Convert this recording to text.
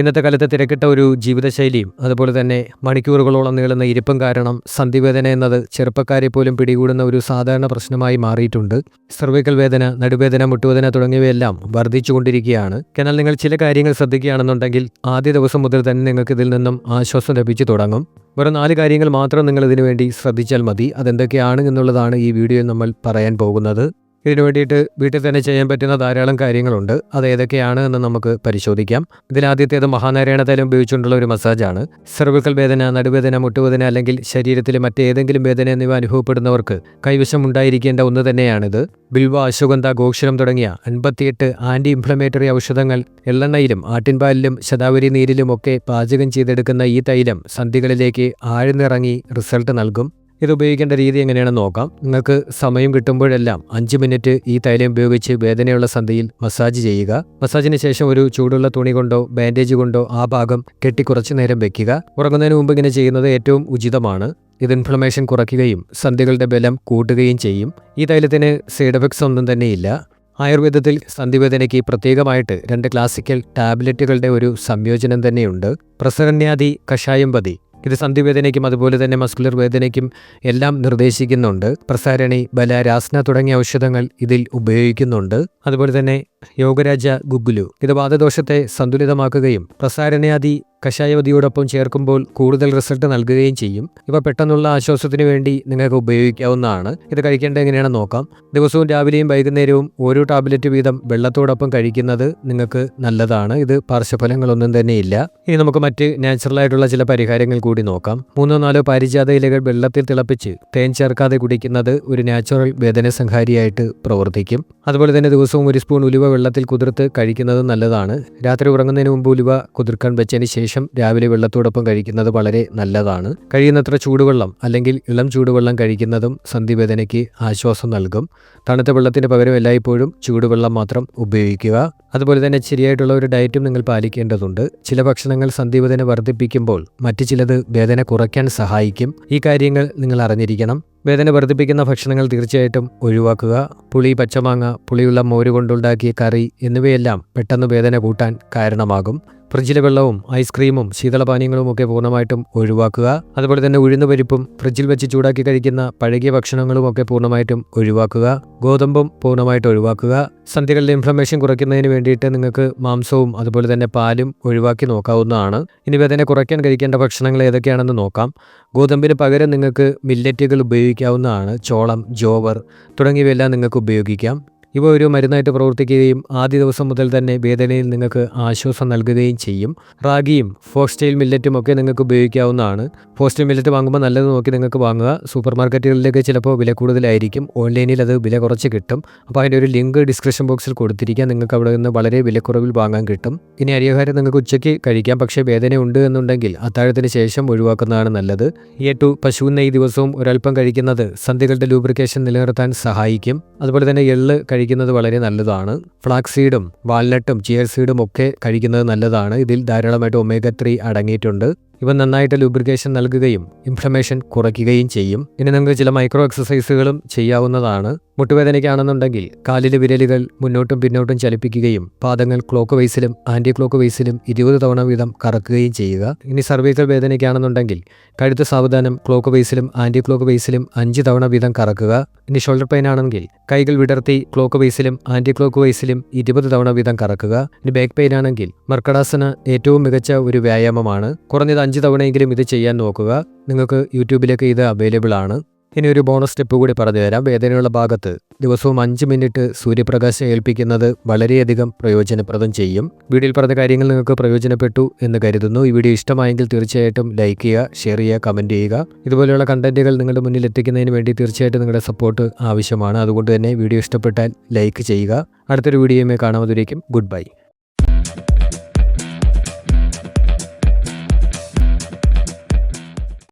ഇന്നത്തെ കാലത്ത് തിരക്കിട്ട ഒരു ജീവിതശൈലിയും അതുപോലെ തന്നെ മണിക്കൂറുകളോളം നീളുന്ന ഇരിപ്പും കാരണം സന്ധിവേദന എന്നത് ചെറുപ്പക്കാരെ പോലും പിടികൂടുന്ന ഒരു സാധാരണ പ്രശ്നമായി മാറിയിട്ടുണ്ട്. സർവൈക്കൽ വേദന നടുവേദന മുട്ടുവേദന തുടങ്ങിയവയെല്ലാം വർദ്ധിച്ചുകൊണ്ടിരിക്കുകയാണ്. എന്നാൽ നിങ്ങൾ ചില കാര്യങ്ങൾ ശ്രദ്ധിക്കുകയാണെന്നുണ്ടെങ്കിൽ ആദ്യ ദിവസം മുതൽ തന്നെ നിങ്ങൾക്ക് ഇതിൽ നിന്നും ആശ്വാസം ലഭിച്ചു തുടങ്ങും. വെറും നാല് കാര്യങ്ങൾ മാത്രം നിങ്ങൾ ഇതിനുവേണ്ടി ശ്രദ്ധിച്ചാൽ മതി. അതെന്തൊക്കെയാണ് എന്നുള്ളതാണ് ഈ വീഡിയോയിൽ നമ്മൾ പറയാൻ പോകുന്നത്. ഇതിനു വേണ്ടിയിട്ട് വീട്ടിൽ തന്നെ ചെയ്യാൻ പറ്റുന്ന ധാരാളം കാര്യങ്ങളുണ്ട്. അത് ഏതൊക്കെയാണ് എന്ന് നമുക്ക് പരിശോധിക്കാം. ഇതിലാദ്യത്തേത് മഹാനാരായണ തൈലം ഉപയോഗിച്ചുകൊണ്ടുള്ള ഒരു മസാജാണ്. സെർവിക്കൽ വേദന നടുവേദന മുട്ടുവേദന അല്ലെങ്കിൽ ശരീരത്തിലെ മറ്റേതെങ്കിലും വേദന എന്നിവ അനുഭവപ്പെടുന്നവർക്ക് കൈവശം ഉണ്ടായിരിക്കേണ്ട ഒന്ന് തന്നെയാണിത്. ബിൽവ അശ്വഗന്ധ ഗോക്ഷരം തുടങ്ങിയ അൻപത്തിയെട്ട് ആന്റി ഇൻഫ്ലമേറ്ററി ഔഷധങ്ങൾ എള്ളെണ്ണയിലും ആട്ടിൻപാലിലും ശതാവരി നീരിലും ഒക്കെ പാചകം ചെയ്തെടുക്കുന്ന ഈ തൈലം സന്ധികളിലേക്ക് ആഴ്ന്നിറങ്ങി റിസൾട്ട് നൽകും. ഇത് ഉപയോഗിക്കേണ്ട രീതി എങ്ങനെയാണെന്ന് നോക്കാം. നിങ്ങൾക്ക് സമയം കിട്ടുമ്പോഴെല്ലാം അഞ്ച് മിനിറ്റ് ഈ തൈലം ഉപയോഗിച്ച് വേദനയുള്ള സന്ധിയിൽ മസാജ് ചെയ്യുക. മസാജിന് ശേഷം ഒരു ചൂടുള്ള തുണി കൊണ്ടോ ബാൻഡേജ് കൊണ്ടോ ആ ഭാഗം കെട്ടി കുറച്ചു നേരം വെക്കുക. ഉറങ്ങുന്നതിന് മുമ്പ് ഇങ്ങനെ ചെയ്യുന്നത് ഏറ്റവും ഉചിതമാണ്. ഇത് ഇൻഫ്ലമേഷൻ കുറയ്ക്കുകയും സന്ധികളുടെ ബലം കൂട്ടുകയും ചെയ്യും. ഈ തൈലത്തിന് സൈഡ് എഫക്ട്സ് ഒന്നും തന്നെയില്ല. ആയുർവേദത്തിൽ സന്ധിവേദനയ്ക്ക് പ്രത്യേകമായിട്ട് രണ്ട് ക്ലാസിക്കൽ ടാബ്ലറ്റുകളുടെ ഒരു സംയോജനം തന്നെയുണ്ട്. പ്രസരന്യാദി കഷായം പതി ഇത് സന്ധിവേദനയ്ക്കും അതുപോലെ തന്നെ മസ്കുലർ വേദനയ്ക്കും എല്ലാം നിർദ്ദേശിക്കുന്നുണ്ട്. പ്രസാരണി ബല രാസ്ന തുടങ്ങിയ ഔഷധങ്ങൾ ഇതിൽ ഉപയോഗിക്കുന്നുണ്ട്. അതുപോലെ തന്നെ യോഗരാജ ഗുഗുലു ഇത് വാദദോഷത്തെ സന്തുലിതമാക്കുകയും പ്രസാരണയാദി കഷായവതിയോടൊപ്പം ചേർക്കുമ്പോൾ കൂടുതൽ റിസൾട്ട് നൽകുകയും ചെയ്യും. ഇവ പെട്ടെന്നുള്ള ആശ്വാസത്തിന് വേണ്ടി നിങ്ങൾക്ക് ഉപയോഗിക്കാവുന്നതാണ്. ഇത് കഴിക്കേണ്ടത് എങ്ങനെയാണെന്ന് നോക്കാം. ദിവസവും രാവിലെയും വൈകുന്നേരവും ഓരോ ടാബ്ലറ്റ് വീതം വെള്ളത്തോടൊപ്പം കഴിക്കുന്നത് നിങ്ങൾക്ക് നല്ലതാണ്. ഇത് പാർശ്വഫലങ്ങളൊന്നും ഇല്ല ഇനി നമുക്ക് മറ്റ് നാച്ചുറൽ ആയിട്ടുള്ള ചില പരിഹാരങ്ങൾ കൂടി നോക്കാം. മൂന്നോ നാലോ പാരിജാത ഇലകൾ വെള്ളത്തിൽ തിളപ്പിച്ച് തേൻ ചേർക്കാതെ കുടിക്കുന്നത് ഒരു നാച്ചുറൽ വേദന സംഹാരിയായിട്ട് പ്രവർത്തിക്കും. അതുപോലെ തന്നെ ദിവസവും ഒരു സ്പൂൺ ഉലുവ വെള്ളത്തിൽ കുതിർത്ത് കഴിക്കുന്നത് നല്ലതാണ്. രാത്രി ഉറങ്ങുന്നതിന് മുമ്പ് ഉലുവ കുതിർക്കാൻ വെച്ചതിന് ശേഷം രാവിലെ വെള്ളത്തോടൊപ്പം കഴിക്കുന്നത് വളരെ നല്ലതാണ്. കഴിയുന്നത്ര ചൂടുവെള്ളം അല്ലെങ്കിൽ ഇളം ചൂടുവെള്ളം കഴിക്കുന്നതും സന്ധിവേദനയ്ക്ക് ആശ്വാസം നൽകും. തണുത്ത വെള്ളത്തിന് പകരം എല്ലായ്പ്പോഴും ചൂടുവെള്ളം മാത്രം ഉപയോഗിക്കുക. അതുപോലെ തന്നെ ശരിയായിട്ടുള്ള ഒരു ഡയറ്റും നിങ്ങൾ പാലിക്കേണ്ടതുണ്ട്. ചില ഭക്ഷണങ്ങൾ സന്ധിവേദന വർദ്ധിപ്പിക്കുമ്പോൾ മറ്റു ചിലത് വേദന കുറയ്ക്കാൻ സഹായിക്കും. ഈ കാര്യങ്ങൾ നിങ്ങൾ അറിഞ്ഞിരിക്കണം. വേദന വർദ്ധിപ്പിക്കുന്ന ഭക്ഷണങ്ങൾ തീർച്ചയായിട്ടും ഒഴിവാക്കുക. പുളി പച്ചമാങ്ങ പുളിയുള്ള മോര് കൊണ്ടുണ്ടാക്കിയ കറി എന്നിവയെല്ലാം പെട്ടെന്ന് വേദന കൂട്ടാൻ കാരണമാകും. ഫ്രിഡ്ജിലെ വെള്ളവും ഐസ്ക്രീമും ശീതളപാനീയങ്ങളും ഒക്കെ പൂർണമായിട്ടും ഒഴിവാക്കുക. അതുപോലെ തന്നെ ഉഴുന്നുപരിപ്പും ഫ്രിഡ്ജിൽ വെച്ച് ചൂടാക്കി കഴിക്കുന്ന പഴകിയ ഭക്ഷണങ്ങളും ഒക്കെ പൂർണമായിട്ടും ഒഴിവാക്കുക. ഗോതമ്പും പൂർണമായിട്ട് ഒഴിവാക്കുക. സന്ധികളിലെ ഇൻഫ്ലമേഷൻ കുറയ്ക്കുന്നതിന് വേണ്ടിയിട്ട് നിങ്ങൾക്ക് മാംസവും അതുപോലെ തന്നെ പാലും ഒഴിവാക്കി നോക്കാവുന്നതാണ്. ഇനി വേദന കുറയ്ക്കാൻ കഴിക്കേണ്ട ഭക്ഷണങ്ങൾ ഏതൊക്കെയാണെന്ന് നോക്കാം. ഗോതമ്പിന് പകരം നിങ്ങൾക്ക് മില്ലറ്റുകൾ ഉപയോഗിക്കാവുന്നതാണ്. ചോളം ജോവർ തുടങ്ങിയവയെല്ലാം നിങ്ങൾക്ക് ഉപയോഗിക്കാം. ഇവ ഒരു മരുന്നായിട്ട് പ്രവർത്തിക്കുകയും ആദ്യ ദിവസം മുതൽ തന്നെ വേദനയിൽ നിങ്ങൾക്ക് ആശ്വാസം നൽകുകയും ചെയ്യും. റാഗിയും ഫോക്സ്റ്റൈൽ മില്ലറ്റും ഒക്കെ നിങ്ങൾക്ക് ഉപയോഗിക്കാവുന്നതാണ്. ഫോക്സ്റ്റൈൽ മില്ലറ്റ് വാങ്ങുമ്പോൾ നല്ലത് നോക്കി നിങ്ങൾക്ക് വാങ്ങുക. സൂപ്പർ മാർക്കറ്റുകളിലേക്ക് ചിലപ്പോൾ വില കൂടുതലായിരിക്കും. ഓൺലൈനിൽ അത് വില കുറച്ച് കിട്ടും. അപ്പോൾ അതിന്റെ ഒരു ലിങ്ക് ഡിസ്ക്രിപ്ഷൻ ബോക്സിൽ കൊടുത്തിരിക്കാം. നിങ്ങൾക്ക് അവിടെ നിന്ന് വളരെ വിലക്കുറവിൽ വാങ്ങാൻ കിട്ടും. ഇനി അരിയാഹാരം നിങ്ങൾക്ക് ഉച്ചയ്ക്ക് കഴിക്കാം. പക്ഷേ വേദന ഉണ്ട് എന്നുണ്ടെങ്കിൽ അത്താഴത്തിന് ശേഷം ഒഴിവാക്കുന്നതാണ് നല്ലത്. ഏറ്റു പശു നെയ്യ് ദിവസവും ഒരൽപ്പം കഴിക്കുന്നത് സന്ധികളുടെ ലൂബ്രിക്കേഷൻ നിലനിർത്താൻ സഹായിക്കും. അതുപോലെ തന്നെ എള്ള് കഴിക്കുന്നത് വളരെ നല്ലതാണ്. ഫ്ലാക്സ് സീഡും വാൽനട്ടും ചിയർ സീഡും ഒക്കെ കഴിക്കുന്നത് നല്ലതാണ്. ഇതിൽ ധാരാളമായിട്ട് ഒമേഗ ത്രീ അടങ്ങിയിട്ടുണ്ട്. ഇവ നന്നായിട്ട് ലൂബ്രിക്കേഷൻ നൽകുകയും ഇൻഫ്ലമേഷൻ കുറയ്ക്കുകയും ചെയ്യും. ഇനി നിങ്ങൾക്ക് ചില മൈക്രോ എക്സസൈസുകളും ചെയ്യാവുന്നതാണ്. മുട്ടുവേദനയ്ക്കാണെന്നുണ്ടെങ്കിൽ കാലിലെ വിരലുകൾ മുന്നോട്ടും പിന്നോട്ടും ചലിപ്പിക്കുകയും പാദങ്ങൾ ക്ലോക്ക് വൈസിലും ആന്റി ക്ലോക്ക് വൈസിലും ഇരുപത് തവണ വീതം കറക്കുകയും ചെയ്യുക. ഇനി സർവൈക്കൽ വേദനയ്ക്കാണെന്നുണ്ടെങ്കിൽ കഴുത്ത് സാവധാനം ക്ലോക്ക് വൈസിലും ആന്റി ക്ലോക്ക് വൈസിലും അഞ്ച് തവണ വീതം കറക്കുക. ഇനി ഷോൾഡർ പെയിൻ ആണെങ്കിൽ കൈകൾ വിടർത്തി ക്ലോക്ക് വൈസിലും ആന്റി ക്ലോക്ക് വൈസിലും ഇരുപത് തവണ വീതം കറക്കുക. ഇനി ബാക്ക് പെയിൻ ആണെങ്കിൽ മർക്കടാസന ഏറ്റവും മികച്ച ഒരു വ്യായാമമാണ്. കുറഞ്ഞത് അഞ്ച് തവണയെങ്കിലും ഇത് ചെയ്യാൻ നോക്കുക. നിങ്ങൾക്ക് യൂട്യൂബിലേക്ക് ഇത് അവൈലബിൾ ആണ്. ഇനി ഒരു ബോണസ് സ്റ്റെപ്പ് കൂടി പറഞ്ഞു തരാം. വേദനയുള്ള ഭാഗത്ത് ദിവസവും അഞ്ച് മിനിറ്റ് സൂര്യപ്രകാശം ഏൽപ്പിക്കുന്നത് വളരെയധികം പ്രയോജനപ്രദം ചെയ്യും. വീഡിയോയിൽ പറഞ്ഞ കാര്യങ്ങൾ നിങ്ങൾക്ക് പ്രയോജനപ്പെട്ടു എന്ന് കരുതുന്നു. ഈ വീഡിയോ ഇഷ്ടമായെങ്കിൽ തീർച്ചയായിട്ടും ലൈക്ക് ചെയ്യുക ഷെയർ ചെയ്യുക കമന്റ് ചെയ്യുക. ഇതുപോലെയുള്ള കണ്ടന്റുകൾ നിങ്ങളുടെ മുന്നിൽ എത്തിക്കുന്നതിന് വേണ്ടി തീർച്ചയായിട്ടും നിങ്ങളുടെ സപ്പോർട്ട് ആവശ്യമാണ്. അതുകൊണ്ട് തന്നെ വീഡിയോ ഇഷ്ടപ്പെട്ടാൽ ലൈക്ക് ചെയ്യുക. അടുത്തൊരു വീഡിയോയുമായി കാണാമതിരിക്കും ഗുഡ് ബൈ